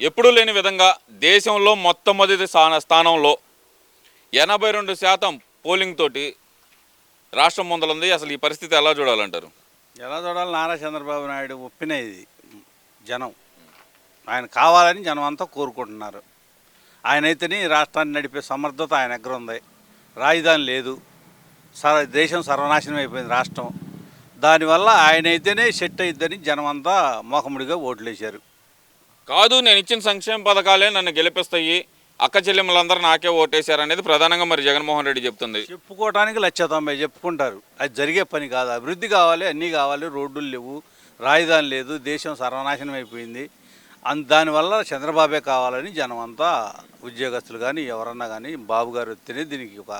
ఎప్పుడూ లేని విధంగా దేశంలో మొట్టమొదటి స్థాన స్థానంలో ఎనభై రెండు శాతం పోలింగ్ తోటి రాష్ట్రం ముందలుంది. అసలు ఈ పరిస్థితి ఎలా చూడాలంటారు? ఎలా చూడాలి? నారా చంద్రబాబు నాయుడు ఒప్పిన ఇది. జనం. ఆయన కావాలని జనం అంతా కోరుకుంటున్నారు. ఆయన అయితేనే రాష్ట్రాన్ని నడిపే సమర్థత ఆయన దగ్గర ఉంది. రాజధాని లేదు. సర దేశం సర్వనాశనం అయిపోయింది రాష్ట్రం. దానివల్ల ఆయన అయితేనే సెట్ అయిద్దని జనం అంతా మోకముడిగా ఓట్లేశారు. కాదు నేను ఇచ్చిన సంక్షేమ పథకాలే నన్ను గెలిపిస్తాయి. అక్క చెల్లెమ్మలందరూ నాకే ఓటేశారు అనేది ప్రధానంగా మరి జగన్మోహన్ రెడ్డి చెప్తుంది. చెప్పుకోవటానికి లక్ష తొంభై చెప్పుకుంటారు. అది జరిగే పని కాదు. అభివృద్ధి కావాలి అన్నీ కావాలి రోడ్డులు లేవు రాజధాని లేదు దేశం సర్వనాశనం అయిపోయింది. అంత దానివల్ల చంద్రబాబే కావాలని జనం అంతా ఉద్యోగస్తులు కానీ ఎవరన్నా కానీ బాబు గారు వస్తేనే దీనికి ఒక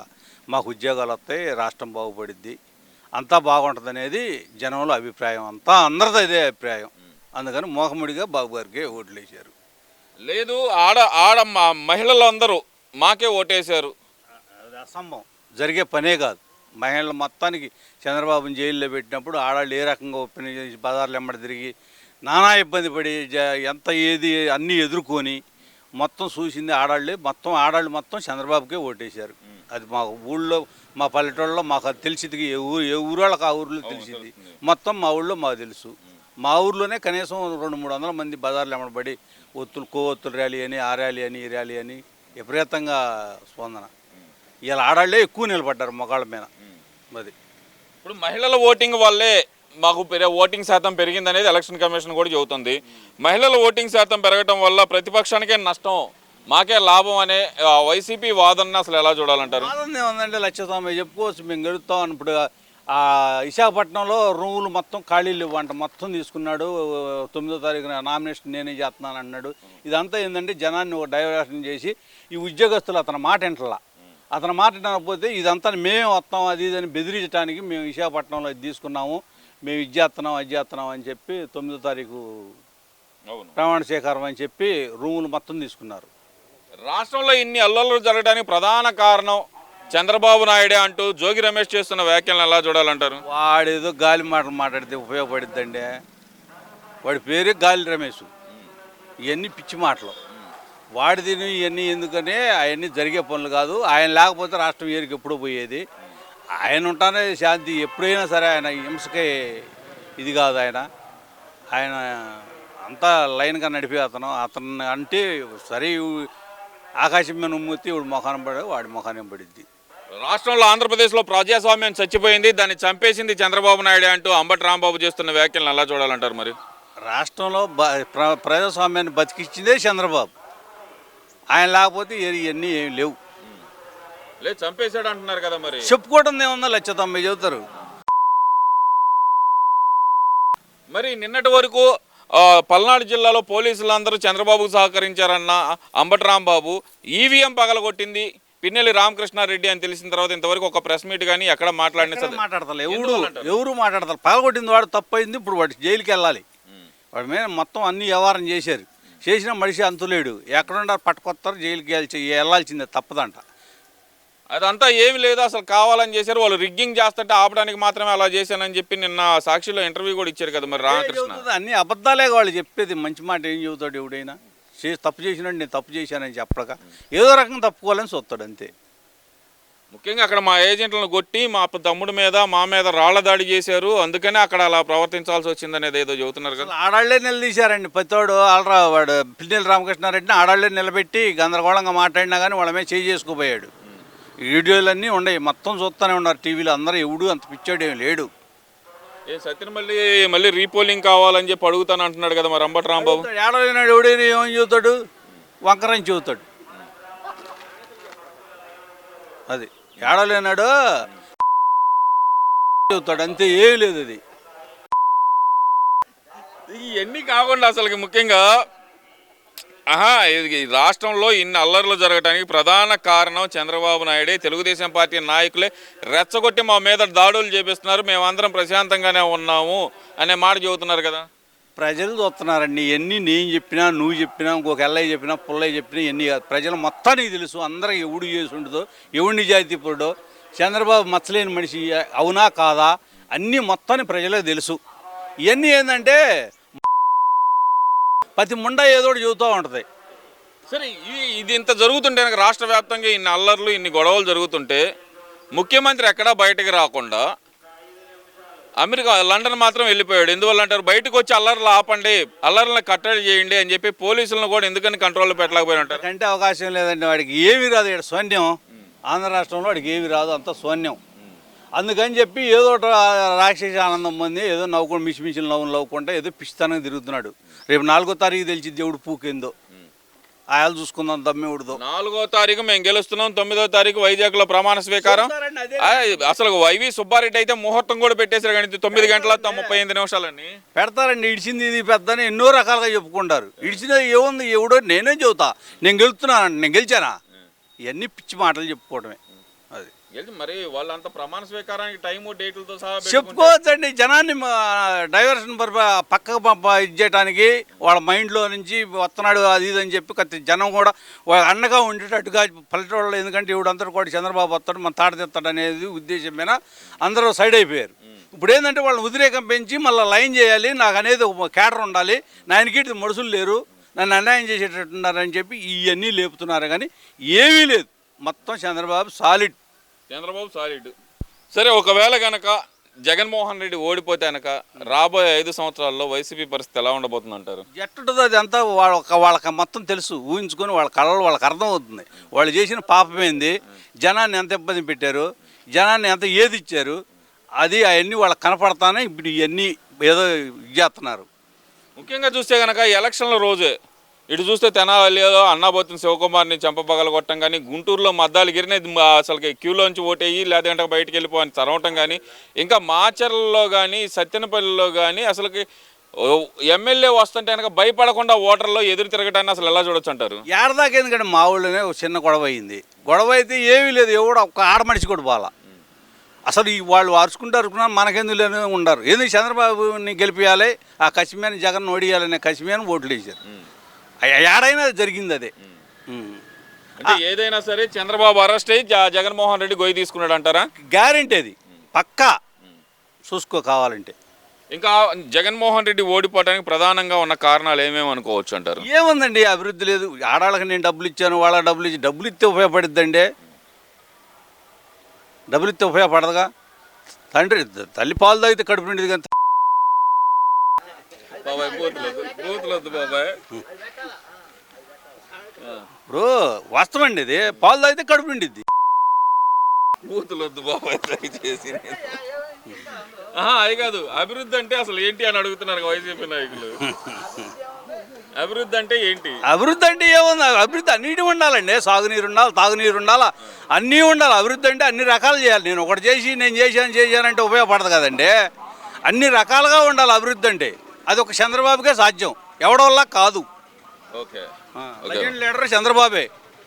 మాకు ఉద్యోగాలు వస్తాయి రాష్ట్రం బాగుపడిద్ది. అంతా బాగుంటుంది అనేది జనంలో అభిప్రాయం. అంతా అందరిది అదే అభిప్రాయం. అందుకని మోహముడిగా బాబు గారికి ఓట్లు వేశారు లేదు ఆడ ఆడ మ- మహిళలందరూ మాకే ఓటేశారు. అది అసంభవం. జరిగే పనే కాదు. మహిళలు మొత్తానికి చంద్రబాబుని జైల్లో పెట్టినప్పుడు ఆడవాళ్ళు ఏ రకంగా ఒప్పిన చేసి బజార్లు ఎమ్మడి తిరిగి నానా ఇబ్బంది పడి జ- ఎంత ఏది అన్నీ ఎదుర్కొని మొత్తం చూసింది ఆడాళ్ళే. మొత్తం ఆడాళ్ళు మొత్తం చంద్రబాబుకే ఓటేశారు. అది మా ఊళ్ళో మా పల్లెటూళ్ళలో మాకు అది తెలిసింది ఏ ఊరు ఏ ఊరోళ్ళకి ఆ ఊర్లో తెలిసింది మొత్తం మా ఊళ్ళో మాకు తెలుసు. మా ఊర్లోనే కనీసం రెండు మూడు వందల మంది బజార్లు ఎమ్మడబడి ఒత్తులు కొవ్వొత్తుల ర్యాలీ అని ఆ ర్యాలీ అని ఈ ర్యాలీ అని విపరీతంగా స్పందన. ఇలా ఆడాళ్ళే ఎక్కువ నిలబడ్డారు మొగాళ్ళ మీద. అది. ఇప్పుడు మహిళల ఓటింగ్ వల్లే మాకు ఓటింగ్ శాతం పెరిగిందనేది ఎలక్షన్ కమిషన్ కూడా చెబుతుంది. మహిళల ఓటింగ్ శాతం పెరగటం వల్ల ప్రతిపక్షానికే నష్టం మాకే లాభం అనే వైసీపీ వాదన అసలు ఎలా చూడాలంటారు? ఆనందం ఉందంటే లక్ష చెప్పుకోవచ్చు మేము గెలుస్తాం అని ఇప్పుడు విశాఖపట్నంలో రూములు మొత్తం ఖాళీలు వంట మొత్తం తీసుకున్నాడు. తొమ్మిదో తారీఖున నామినేషన్ నేనే చేస్తున్నాను అన్నాడు. ఇదంతా ఏంటంటే జనాన్ని ఒక డైవర్షన్ చేసి ఈ ఉద్యోగస్తులు అతని మాట వింటలా. అతని మాట వినకపోతే ఇదంతా మేమే వస్తాం అది ఇది అని బెదిరించడానికి మేము విశాఖపట్నంలో ఇది తీసుకున్నాము. మేము ఇది చేస్తున్నాం అది చేస్తున్నాం అని చెప్పి తొమ్మిదో తారీఖు ప్రమాణ స్వీకారం అని చెప్పి రూములు మొత్తం తీసుకున్నారు. రాష్ట్రంలో ఇన్ని అల్లర్లు జరగడానికి ప్రధాన కారణం చంద్రబాబు నాయుడే అంటూ జోగి రమేష్ చేస్తున్న వ్యాఖ్యలను ఎలా చూడాలంటారు? వాడేదో గాలి మాటలు మాట్లాడితే ఉపయోగపడిద్దండి. వాడి పేరే గాలి రమేష్. ఇవన్నీ పిచ్చి మాటలు. వాడిది ఇవన్నీ ఎందుకని అవన్నీ జరిగే పనులు కాదు. ఆయన లేకపోతే రాష్ట్రం ఏరికి ఎప్పుడూ పోయేది. ఆయన ఉంటానే శాంతి. ఎప్పుడైనా సరే ఆయన హింసకే ఇది కాదు ఆయన. ఆయన అంతా లైన్గా నడిపే అతను. అతను అంటే సరే ఆకాశం మీద ఉమ్మెత్తి వాడు మొఖానం పడే వాడి మొఖానం పడిద్ది. రాష్ట్రంలో ఆంధ్రప్రదేశ్లో ప్రజాస్వామ్యం చచ్చిపోయింది దాన్ని చంపేసింది చంద్రబాబు నాయుడే అంటూ అంబటి రాంబాబు చేస్తున్న వ్యాఖ్యలను ఎలా చూడాలంటారు మరి? రాష్ట్రంలో ప్రజాస్వామ్యాన్ని బతికిచ్చిందే చంద్రబాబు. ఆయన లేకపోతే ఇవన్నీ ఏం లేవు. లేదు చంపేశాడు అంటున్నారు కదా మరి. చెప్పుకోవడం ఏముందో లక్ష తొంభై చెబుతారు. మరి నిన్నటి వరకు పల్నాడు జిల్లాలో పోలీసులందరూ చంద్రబాబుకు సహకరించారన్న అంబటి రాంబాబు ఈవీఎం పగలగొట్టింది పిన్నెల్లి రామకృష్ణారెడ్డి అని తెలిసిన తర్వాత ఇంతవరకు ఒక ప్రెస్ మీట్ కానీ ఎక్కడ మాట్లాడిన మాట్లాడతారు ఎవరు? ఎవరు మాట్లాడతారు పగలగొట్టింది వాడు తప్పు అయింది ఇప్పుడు వాడు జైలుకి వెళ్ళాలి. వాడి మీద మొత్తం అన్ని వ్యవహారం చేశారు. చేసిన మనిషి అంతులేడు. ఎక్కడుండారు పట్టుకొస్తారు జైలుకి వెళ్ళి వెళ్ళాల్సిందే తప్పదంట. అదంతా ఏమి లేదు అసలు కావాలని చేశారు. వాళ్ళు రిగ్గింగ్ చేస్తుంటే ఆపడానికి మాత్రమే అలా చేశానని చెప్పి నిన్న సాక్షిలో ఇంటర్వ్యూ కూడా ఇచ్చారు కదా మరి రామకృష్ణ. అన్ని అబద్ధాలే వాళ్ళు చెప్పేది. మంచి మాట ఏం చెబుతాడు ఎవడైనా? చేసి తప్పు చేసినాడు నేను తప్పు చేశానని చెప్పడక ఏదో రకంగా తప్పుకోవాలని చూస్తాడు అంతే. ముఖ్యంగా అక్కడ మా ఏజెంట్లను కొట్టి మా తమ్ముడి మీద మా మీద రాళ్ళ దాడి చేశారు. అందుకనే అక్కడ అలా ప్రవర్తించాల్సి వచ్చిందనేది ఏదో చెబుతున్నారు కదా. ఆడాళ్ళే నిలదీశారండి. ప్రతివాడు ఆల్రా వాడు పిన్నెల రామకృష్ణారెడ్డిని ఆడాళ్ళే నిలబెట్టి గందరగోళంగా మాట్లాడినా కానీ వాళ్ళ మీద చేయి చేసుకోపోయాడు వీడియోలన్నీ ఉన్నాయి. మొత్తం చూస్తూనే ఉన్నారు టీవీలో అందరూ. ఎవడు అంత పిచ్చాడు ఏం లేడు. ఏ సత్యన మళ్ళీ మళ్ళీ రీపోలింగ్ కావాలని చెప్పి అడుగుతాను అంటున్నాడు కదా మరి అంబటి రాంబాబు. ఏడవైనాడు ఎవడైనా ఏమని చెబుతాడు? వంకరని చెబుతాడు. అది. ఏడలేనాడు చెబుతాడు. అంతే ఏం లేదు అది. ఇవన్నీ కాకుండా అసలుకి ముఖ్యంగా ఆహా ఇది ఈ రాష్ట్రంలో ఇన్ని అల్లర్లు జరగడానికి ప్రధాన కారణం చంద్రబాబు నాయుడే. తెలుగుదేశం పార్టీ నాయకులే రెచ్చగొట్టి మా మీద దాడులు చేపిస్తున్నారు. మేమందరం ప్రశాంతంగానే ఉన్నాము అనే మాట చెబుతున్నారు కదా. ప్రజలు చూస్తున్నారండి. ఎన్ని నేను చెప్పినా నువ్వు చెప్పినా ఇంకొక ఎల్లయ్య చెప్పినా పుల్లయ్య చెప్పినా ఎన్ని ప్రజలు మొత్తానికి తెలుసు అందరికి ఎవడు చేసి ఉండదో ఎవడు నిజాయితీపరుడో చంద్రబాబు మచ్చలేని మనిషి అవునా కాదా? అన్నీ మొత్తాన్ని ప్రజలకు తెలుసు. ఇవన్నీ ఏంటంటే ప్రతి ముండా ఏదో చెబుతూ ఉంటుంది. సరే ఇది ఇది ఇంత జరుగుతుంటే కనుక రాష్ట్ర వ్యాప్తంగా ఇన్ని అల్లర్లు ఇన్ని గొడవలు జరుగుతుంటే ముఖ్యమంత్రి ఎక్కడా బయటకు రాకుండా అమెరికా లండన్ మాత్రం వెళ్ళిపోయాడు. ఎందువల్ల అంటారు? బయటకు వచ్చి అల్లర్లు ఆపండి అల్లర్లను కట్టడి చేయండి అని చెప్పి పోలీసులను కూడా ఎందుకని కంట్రోల్లో పెట్టలేకపోయి ఉంటారు కంటే అవకాశం లేదండి వాడికి. ఏమీ రాదు ఇక్కడ. శూన్యం ఆంధ్ర రాష్ట్రంలో వాడికి ఏమీ రాదు. అంతా శూన్యం అందుకని చెప్పి ఏదో రాక్షస ఆనందం పొంది ఏదో నవ్వుకొని మిసి మిసిలు నవ్వులు నవ్వుకుంటే ఏదో పిచ్చితనంగా తిరుగుతున్నాడు. రేపు నాలుగో తారీఖు తెలిసి దేవుడు పూకేందో. ఆయాలు చూసుకుందాం దమ్మేవుడుదో. నాలుగో తారీఖు మేము గెలుస్తున్నాం తొమ్మిదో తారీఖు వైజాగ్లో ప్రమాణ స్వీకారం. అసలు వైవి సుబ్బారెడ్డి అయితే ముహూర్తం కూడా పెట్టేశారు కానీ తొమ్మిది గంటల ముప్పై ఎనిమిది నిమిషాలని పెడతారండి ఇడిచింది ఇది పెద్ద అని ఎన్నో రకాలుగా చెప్పుకుంటారు. ఇడిచినది ఏముంది ఎవడో నేనే చెబుతా. నేను గెలుస్తున్నాను నేను గెలిచానా? ఇవన్నీ పిచ్చి మాటలు చెప్పుకోవడమే మరి వాళ్ళంత ప్రమాణ స్వీకారానికి టైము డేట్లతో సహా చెప్పుకోవచ్చండి. జనాన్ని డైవర్షన్ పక్కకు పంప ఇది చేయడానికి వాళ్ళ మైండ్లో నుంచి వస్తున్నాడు అది ఇది అని చెప్పి జనం కూడా వాళ్ళ అండగా ఉండేటట్టుగా పల్లెటూళ్ళు ఎందుకంటే ఇవిడంతా కూడా చంద్రబాబు వస్తాడు మన తాట తెస్తాడు అనేది ఉద్దేశం మీద అందరూ సైడ్ అయిపోయారు. ఇప్పుడు ఏంటంటే వాళ్ళని ఉద్రేకం పెంచి మళ్ళీ లైన్ చేయాలి నాకు అనేది ఒక కేటర్ ఉండాలి నాయనకి మనుషులు లేరు నన్ను అన్యాయం చేసేటట్టున్నారని చెప్పి ఇవన్నీ లేపుతున్నారు. కానీ ఏమీ లేదు. మొత్తం చంద్రబాబు సాలిడ్ చంద్రబాబు సాలిడ్ సరే ఒకవేళ గనక జగన్మోహన్ రెడ్డి ఓడిపోతే గనక రాబోయే ఐదు సంవత్సరాల్లో వైసీపీ పరిస్థితి ఎలా ఉండబోతుంది అంటారు ఎట్టుంటుందో అది అంతా వాళ్ళ వాళ్ళకి మొత్తం తెలుసు. ఊహించుకొని వాళ్ళ కళలు వాళ్ళకి అర్థం అవుతుంది వాళ్ళు చేసిన పాపమేంది జనాన్ని ఎంత ఇబ్బంది పెట్టారు? జనాన్ని ఎంత ఏది ఇచ్చారు? అది అవన్నీ వాళ్ళకి కనపడతానే ఇప్పుడు ఇవన్నీ ఏదో ఇది చేస్తున్నారు. ముఖ్యంగా చూస్తే గనక ఎలక్షన్ల రోజే ఇటు చూస్తే తెనాలిలో అన్నాబోతున్న శివకుమార్ని చంపబగల కొట్టడం కానీ గుంటూరులో మద్దాలు గిరిని అసలుకి క్యూలోంచి ఓటేయి లేదంటే బయటికి వెళ్ళిపోని తరవటం కానీ ఇంకా మాచర్లలో కానీ సత్యనపల్లిలో కానీ అసలుకి ఎమ్మెల్యే వస్తుంటే కనుక భయపడకుండా ఓటర్లో ఎదురు తిరగటాన్ని అసలు ఎలా చూడొచ్చు అంటారు? ఏడదాకా ఎందుకంటే మా ఊళ్ళోనే ఒక చిన్న గొడవ అయింది. గొడవ అయితే ఏమీ లేదు. ఎవడు ఒక్క ఆడ మనిషి కూడా బాల అసలు ఈ వాళ్ళు అరుచుకుంటారు మనకెందుకు లేని ఉండరు. ఎందుకు చంద్రబాబుని గెలిపించాలి ఆ కశ్మీర్ జగన్ ఓడియాలనే కశ్మీర్ ఓట్లు వేసారు ఏడైనా జరిగింది అదే. అంటే ఏదైనా సరే చంద్రబాబు అరెస్ట్ అయ్యి జగన్మోహన్ రెడ్డి గొయ్యి తీసుకున్నాడు అంటారా గ్యారెంటీ అది పక్కా చూసుకో కావాలంటే. ఇంకా జగన్మోహన్ రెడ్డి ఓడిపోవడానికి ప్రధానంగా ఉన్న కారణాలు ఏమేమి అనుకోవచ్చు అంటారు? ఏముందండి అభివృద్ధి లేదు. ఆడాళ్ళకి నేను డబ్బులు ఇచ్చాను వాళ్ళ డబ్బులు ఇచ్చి డబ్బులు ఇస్తే ఉపయోగపడుద్దండి. డబ్బులు ఇస్తే ఉపయోగపడదుగా. తండ్రి తల్లి పాలు తాగితే కడుపు నిండిది కానీ బాబాయ్ బూతులొద్దు బూతులొద్దు బాబాయ్. ఇప్పుడు వాస్తవండి ఇది. పాలు తాగితే కడుపు నిండిద్ది. బూతులొద్దు బాబాయ్ దయచేసి. ఆహా అది కాదు. అభివృద్ధి అంటే అసలు ఏంటి అని అడుగుతున్నారు వైసీపీ నాయకులు. అభివృద్ధి అంటే ఏంటి? అభివృద్ధి అంటే ఏముంది? అభివృద్ధి అన్నిటి ఉండాలండి. సాగునీరు ఉండాలి తాగునీరు ఉండాలా అన్నీ ఉండాలి. అభివృద్ధి అంటే అన్ని రకాలు చేయాలి. నేను ఒకటి చేసి నేను చేశాను చేశానంటే ఉపయోగపడదు కదండి. అన్ని రకాలుగా ఉండాలి అభివృద్ధి అంటే. అది ఒక చంద్రబాబుకే సాధ్యం. ఎవడ వల్ల కాదు ఓకే. Legend leader చంద్రబాబే.